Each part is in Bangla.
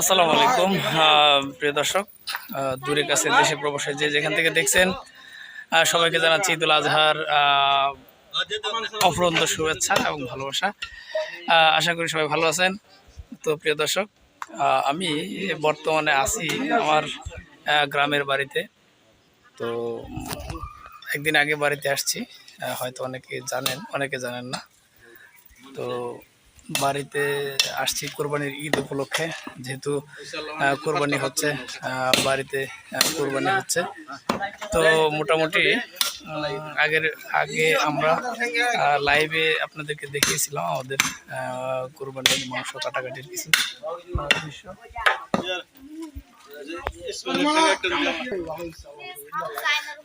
আসসালামু আলাইকুম। প্রিয় দর্শক দূরে কাছে দেশে প্রবাসে যে যেখান থেকে দেখছেন সবাইকে জানাচ্ছি ঈদুল আজহার অফুরন্ত শুভেচ্ছা এবং ভালোবাসা। আশা করি সবাই ভালো আছেন। তো প্রিয় দর্শক আমি বর্তমানে আছি আমার গ্রামের বাড়িতে। তো একদিন আগে বাড়িতে আসছি। হয়তো অনেকে জানেন অনেকে জানেন না। তো বাড়িতে আসছি কোরবানির ঈদ উপলক্ষে, যেহেতু কোরবানি হচ্ছে বাড়িতে কোরবানি হচ্ছে। তো মোটামুটি আগের, আগে আমরা লাইভে আপনাদেরকে দেখিয়েছিলাম আমাদের কোরবানির মাংস, কাটাকাটির কিছু।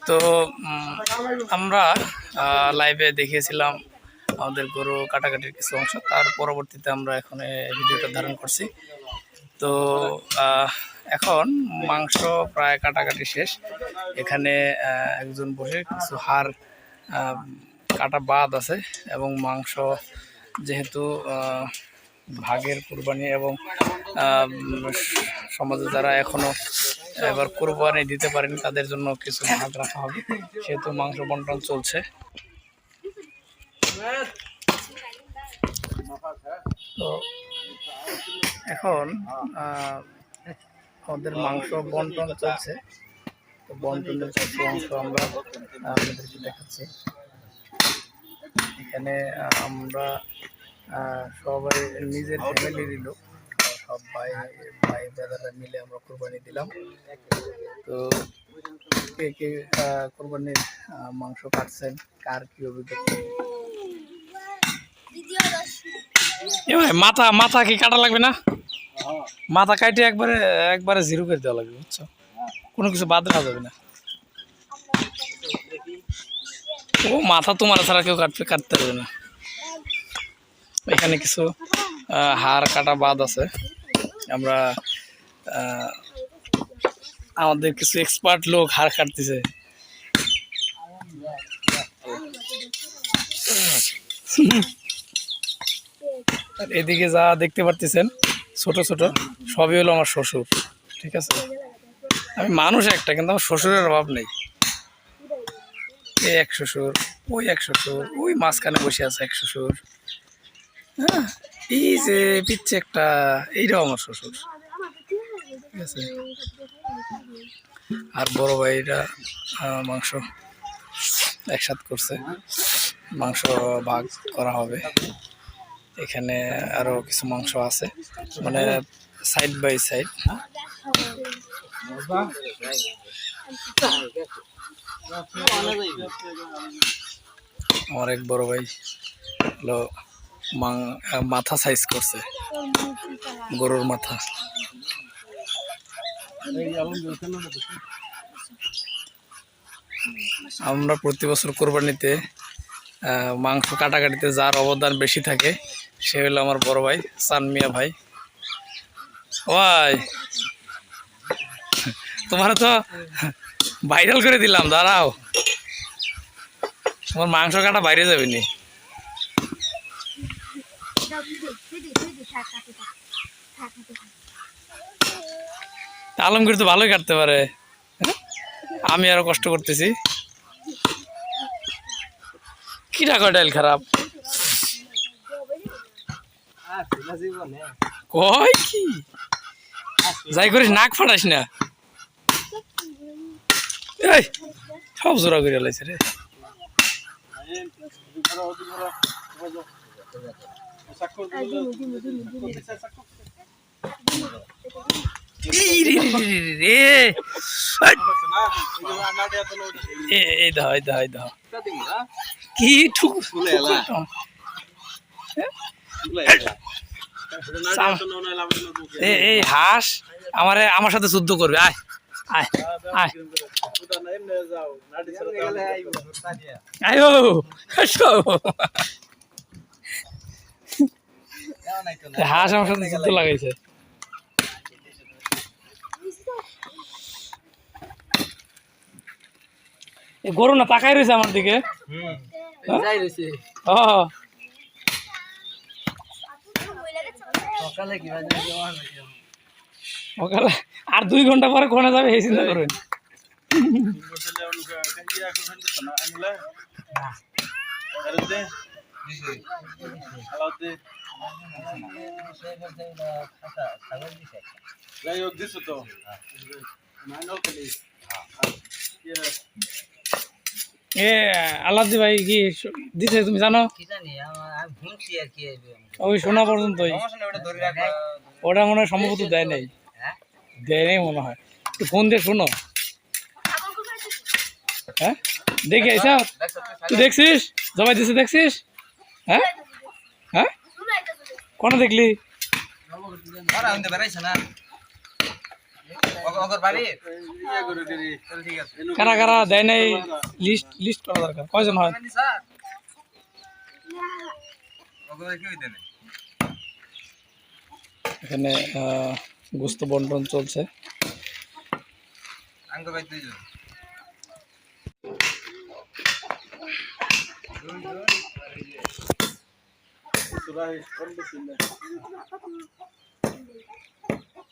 তো আমরা লাইভে দেখিয়েছিলাম আমাদের গরু কাটাকাটির কিছু অংশ, তার পরবর্তীতে আমরা এখন ভিডিওটা ধারণ করছি। তো এখন মাংস প্রায় কাটাকাটি শেষ। এখানে একজন বসে কিছু হাড় কাটা বাদ আছে এবং মাংস যেহেতু ভাগের কুরবানি এবং সমাজে যারা এখনও এবার কোরবানি দিতে পারেনি, তাদের জন্য কিছু ভাগ রাখা হবে। সেহেতু মাংস বন্টন চলছে। তো এখন আমাদের মাংস বন্টন চলছে। তো বন্টনের কিছু অংশ আমরা আপনাদেরকে দেখাচ্ছি। এখানে আমরা সবাই নিজের ফ্যামিলির লোক। সব ভাই ভাই দাদারা মিলে আমরা কোরবানি দিলাম। তো কে কে কোরবানির মাংস কাটছেন, কার কী অভিজ্ঞতা? মাথা মাথা কি কাটা লাগবে না? মাথা কাটে একবারে একবারে জিরো করে দেওয়া লাগবে বুঝছ? কোনো কিছু বাদ রাখা যাবে না। ও মাথা তোমার ছাড়া কেউ কাটতে কাটতে পারবে না। এখানে কিছু হাড় কাটা বাদ আছে। আমরা আমাদের কিছু এক্সপার্ট লোক হাড় কাটতেছে। আর এদিকে যা দেখতে পারতেছেন, ছোট ছোট, সবই হলো আমার শ্বশুর, ঠিক আছে? আমি মানুষ একটা, কিন্তু আমার শ্বশুরের অভাব নেই। এই এক শ্বশুর, ওই এক শ্বশুর, ওই মাঝখানে বসে আছে এক শ্বশুর। হ্যাঁ এই যে পিচ্ছে একটা, এইটাও আমার শ্বশুর, ঠিক আছে? আর বড় ভাইরা মাংস একসাথ করছে, মাংস ভাগ করা হবে। এখানে আরও কিছু মাংস আছে। মানে সাইড বাই সাইড আমার এক বড় ভাই হলো মাথা সাইজ করছে। গরুর মাথা। আমরা প্রতি বছর কোরবানিতে মাংস কাটাকাটিতে যার অবদান বেশি থাকে সে হলো আমার বড় ভাই সান মিয়া ভাই। ভাই তোমার তো ভাইরাল করে দিলাম, দাঁড়াও। তোমার মাংস কাটা বাইরে যাবে নি। আলমগীর তো ভালোই কাটতে পারে? আমি আরও কষ্ট করতেছি। কি টাকা ডাইল খারাপ? কয় কি? যাই করিস নাক ফাটাস না। এই সব জোড়া করে লাইছে রে। কি ঠুক এই হাঁস আমারে আমার সাথে যুদ্ধ করবে আয় আয় আয়। আয়ো হাঁস আমার সাথে যুদ্ধ লাগাইছে। এ গরু না তাকাই রয়েছে আমার দিকে? ও সকালে কি সকালে আর দুই ঘণ্টা পরে কোনে যাবে এই চিন্তা করবেন যাই হোক দিছো তো। এ ভাই কি দিছে তুমি জানো? কি জানি আমার আমি ঘুমছি আর কি আসবে ওই শোনা পর্যন্তই। ওটা মনে হয় সম্ভবত দেয় নাই। হ্যাঁ? দেয় নাই মনে হয়। একটু ফোন দিয়ে শোনো। হ্যাঁ? দেখে আইসা। তুই দেখছিস? জবাই দিছে দেখছিস? হ্যাঁ? হ্যাঁ? কোন দেখলি ওরা আমি তো বেড়াইছে না অগর বাড়ি ইয়ে করে কারা কারা দেয় নাই লিস্ট লিস্ট করা দরকার? কয়জন হয়? এখানে আহ, গোস্ত বন্টন চলছে।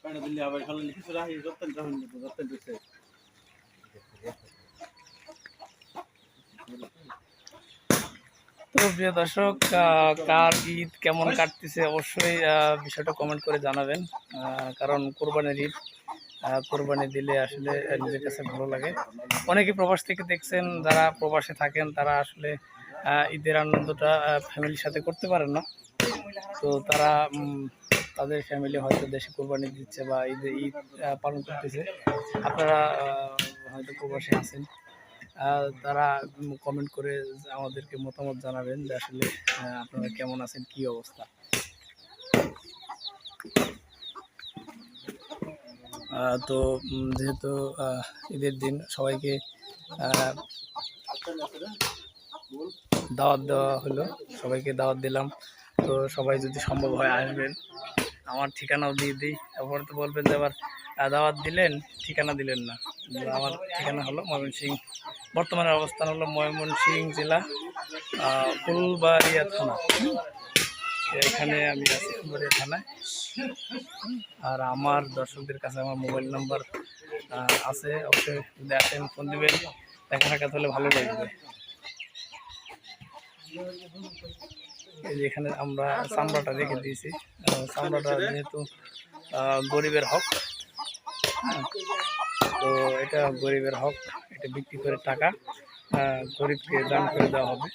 পানি দিলে আবার খালি লিখি সুরাই যতন যখন যতন দিছে তো প্রিয় দর্শক কার ঈদ কেমন কাটতেছে অবশ্যই বিষয়টা কমেন্ট করে জানাবেন। কারণ কোরবানির ঈদ কোরবানি দিলে আসলে নিজের কাছে ভালো লাগে। অনেকে প্রবাস থেকে দেখছেন, যারা প্রবাসে থাকেন, তারা আসলে ঈদের আনন্দটা ফ্যামিলির সাথে করতে পারেন না। তো তারা তাদের ফ্যামিলি হয়তো দেশে কোরবানি দিচ্ছে বা ঈদে, ঈদ পালন করতেছে। আপনারা হয়তো প্রবাসে আছেন। তারা কমেন্ট করে আমাদেরকে মতামত জানাবেন যে আসলে আপনারা কেমন আছেন, কি অবস্থা? তো যেহেতু ঈদের দিন সবাইকে দাওয়াত দেওয়া হলো, সবাইকে দাওয়াত দিলাম। তো সবাই যদি সম্ভব হয় আসবেন। আমার ঠিকানাও দিয়ে দিই। তারপরে তো বলবেন যে আবার দাওয়াত দিলেন, ঠিকানা দিলেন না। আমার ঠিকানা হলো ময়মনসিং বর্তমানে অবস্থান হলো ময়মনসিং জেলা ফুলবাড়িয়া থানা। এখানে আমি আছি ফুলবাড়িয়া থানায়। আর আমার দর্শকদের কাছে আমার মোবাইল নাম্বার আছে। অবশ্যই যদি আসেন, ফোন দিবেন। দেখা সাক্ষাৎ হলে ভালো লাগবে। এই যে এখানে আমরা চামড়াটা রেখে দিয়েছি। চামড়াটা যেহেতু গরিবের হক হ্যাঁ, তো এটা গরিবের হক এটা বিক্রি করে টাকা গরিবকে দান করে দেওয়া হবে।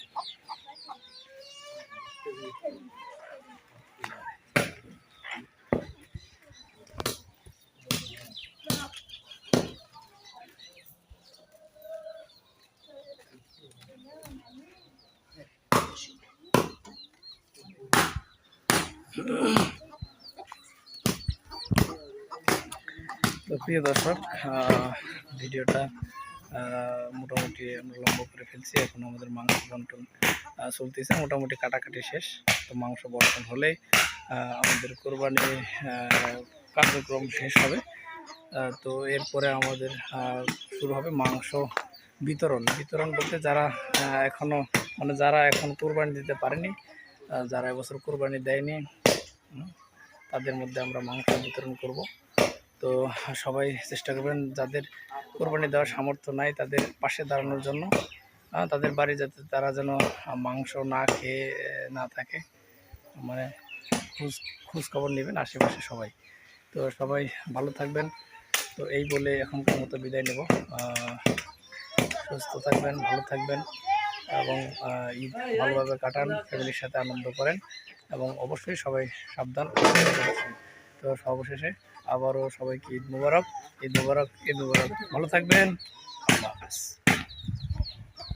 তো প্রিয় দর্শক ভিডিওটা মোটামুটি আমরা লম্বা করে ফেলছি। এখন আমাদের মাংস বন্টন চলতেছে। মোটামুটি কাটাকাটি শেষ। তো মাংস বন্টন হলে আমাদের কোরবানি কার্যক্রম শেষ হবে। তো এরপরে আমাদের শুরু হবে মাংস বিতরণ। বিতরণ বলতে যারা এখনও মানে যারা এখন কোরবানি দিতে পারেনি যারা এবছর কোরবানি দেয়নি তাদের মধ্যে আমরা মাংস বিতরণ করব। তো সবাই চেষ্টা করবেন, যাদের কোরবানি দেওয়ার সামর্থ্য নাই, তাদের পাশে দাঁড়ানোর জন্য। তাদের বাড়ি যাতে তারা যেন মাংস না খেয়ে না থাকে। মানে খোঁজ খোঁজ খবর নেবেন আশেপাশে সবাই। তো সবাই ভালো থাকবেন। তো এই বলে এখনকার মতো বিদায় নেব। সুস্থ থাকবেন, ভালো থাকবেন। এবং ঈদ ভালোভাবে কাটান, ফ্যামিলির সাথে আনন্দ করেন এবং অবশ্যই সবাই সাবধান তো সর্বশেষে আবারও সবাইকে ঈদ মুবারক ঈদ মুবারক ঈদ মুবারক। ভালো থাকবেন। আল্লাহ হাফেজ।